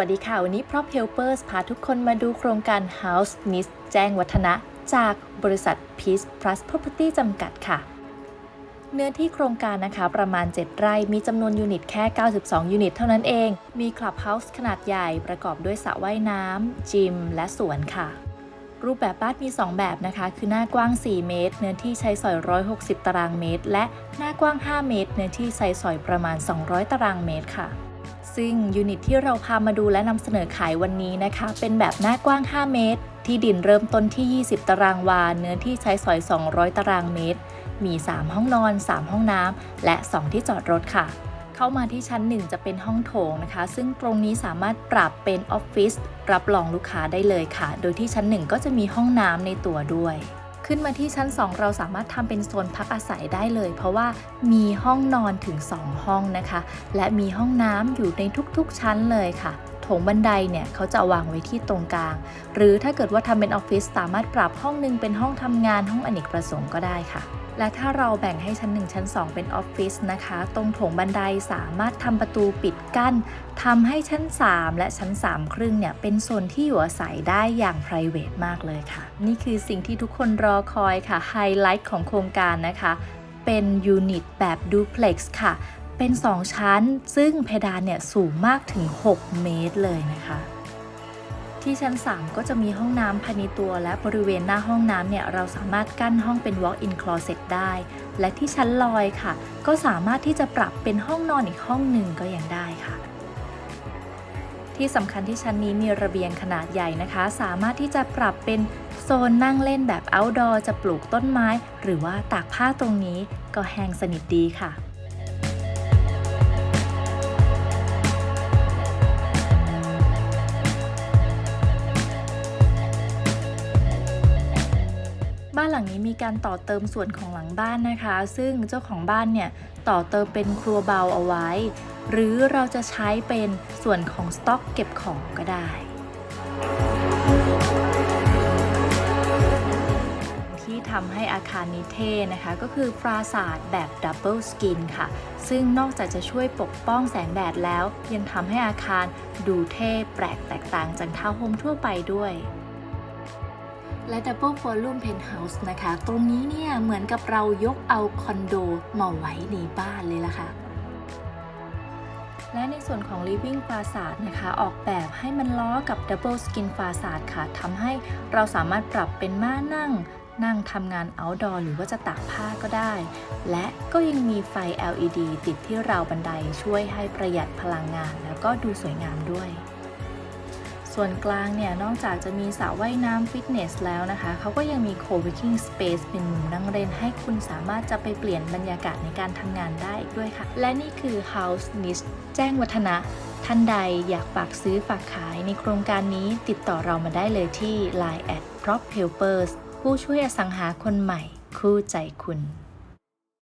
วัสดีค่ะ วันนี้ Prop Helpers พาทุกคนมาดูโครงการ House n i s แจ้งวัฒนะ จากบริษัท Peace Plus Property จำกัดค่ะ เนื้อที่โครงการนะคะประมาณ 7 ไร่ มีจำนวนยูนิตแค่ 92 ยูนิตเท่านั้นเอง มีคลับเฮาส์ขนาดใหญ่ประกอบด้วยสระว่ายน้ำ จิม และสวนค่ะ รูปแบบบ้านมี 2 แบบนะคะ คือหน้ากว้าง 4 เมตร เนื้อที่ใช้สอย 160 ตารางเมตร และหน้ากว้าง 5 เมตร เนื้อที่ใช้สอยประมาณ 200 ตารางเมตรค่ะ ซึ่งยูนิตที่เราพามาดูและนำเสนอขายวันนี้นะคะ เป็นแบบหน้ากว้าง 5 เมตร ที่ดินเริ่มต้นที่ 20 ตารางวา เนื้อที่ใช้สอย 200 ตารางเมตร มี 3 ห้องนอน 3 ห้องน้ำและ 2 ที่จอดรถค่ะ เข้ามาที่ชั้น 1 จะเป็นห้องโถงนะคะ ซึ่งตรงนี้สามารถปรับเป็นออฟฟิศรับรองลูกค้าได้เลยค่ะ โดยที่ชั้น 1 ก็จะมีห้องน้ำในตัวด้วย ขึ้นมาที่ชั้น 2 เราสามารถทำเป็นโซนพักอาศัยได้เลย เพราะว่ามีห้องนอนถึง 2 ห้องนะคะ และมีห้องน้ำอยู่ในทุกๆชั้นเลยค่ะ ถงบันไดเนี่ยเขาจะวางไว้ที่ตรงกลาง หรือถ้าเกิดว่าทำเป็นออฟฟิศสามารถปรับห้องหนึงเป็นห้องทำงานห้องอเนกประสงค์ก็ได้ค่ะและถ้าเราแบ่งให้ชั้น 1 ชั้น 2 เป็นออฟฟิศนะคะ ตรงโถงบันไดสามารถทำประตูปิดกั้นทำให้ชั้น 3 และชั้น 3 ครึ่งเนี่ย เป็นโซนที่อยู่อาศัยได้อย่าง p r i v a t มากเลยค่ะ นี่คือสิ่งที่ทุกคนรอคอยค่ะไฮไลท์ของโครงการนะคะ เป็นยูนิตแบบดูเพล็กซ์ค่ะ เป็น 2 ชั้น ซึ่งเพดานเนี่ยสูงมากถึง 6 เมตรเลยนะคะ ที่ชั้น 3 ก็จะมีห้องน้ำภายในตัว และบริเวณหน้าห้องน้ำเนี่ยเราสามารถกั้นห้องเป็น walk-in closet ได้ และที่ชั้นลอยค่ะ ก็สามารถที่จะปรับเป็นห้องนอนอีกห้องหนึ่งก็ยังได้ค่ะที่สำคัญที่ชั้นนี้มีระเบียงขนาดใหญ่นะคะ สามารถที่จะปรับเป็นโซนนั่งเล่นแบบ outdoor จะปลูกต้นไม้ หรือว่าตากผ้าตรงนี้ก็แห้งสนิทดีค่ะานหลังนี้มีการต่อเติมส่วนของหลังบ้านนะคะ ซึ่งเจ้าของบ้านเนี่ยต่อเติมเป็นครัวเบาเอาไว้ หรือเราจะใช้เป็นส่วนของสต็อกเก็บของก็ได้ที่ทำให้อาคารนี้เท่นะคะ ก็คือปราสาทแบบดับเบิลสกินค่ะ ซึ่งนอกจากจะช่วยปกป้องแสงแดดแล้ว ยังทำให้อาคารดูเท่แปลกแตกต่างจากทาวน์โฮมทั่วไปด้วย และ Double Volume Penthouse นะคะ ตรงนี้เนี่ยเหมือนกับเรายกเอาคอนโดมาไว้ในบ้านเลยล่ะค่ะ และในส่วนของ Living ฟาสาดนะคะ ออกแบบให้มันล้อกับ Double Skin ฟาสาดค่ะทำให้เราสามารถปรับเป็นม้านั่งนั่งทำงาน outdoor หรือว่าจะตากผ้าก็ได้ และก็ยังมีไฟ LED ติดที่ราวบันไดช่วยให้ประหยัดพลังงาน แล้วก็ดูสวยงามด้วย ส่วนกลางเนี่ยนอกจากจะมีสระว่ายน้ำฟิตเนสแล้วนะคะเขาก็ยังมี co-working space เป็นมุมนั่งเล่นให้คุณสามารถจะไปเปลี่ยนบรรยากาศในการทำงานได้อีกด้วยค่ะ และนี่คือ House n i s แจ้งวัฒนะ ท่านใดอยากฝากซื้อฝากขายในโครงการนี้ติดต่อเรามาได้เลยที่ Line at prop helpers ผู้ช่วยอสังหาคนใหม่ คู่ใจคุณ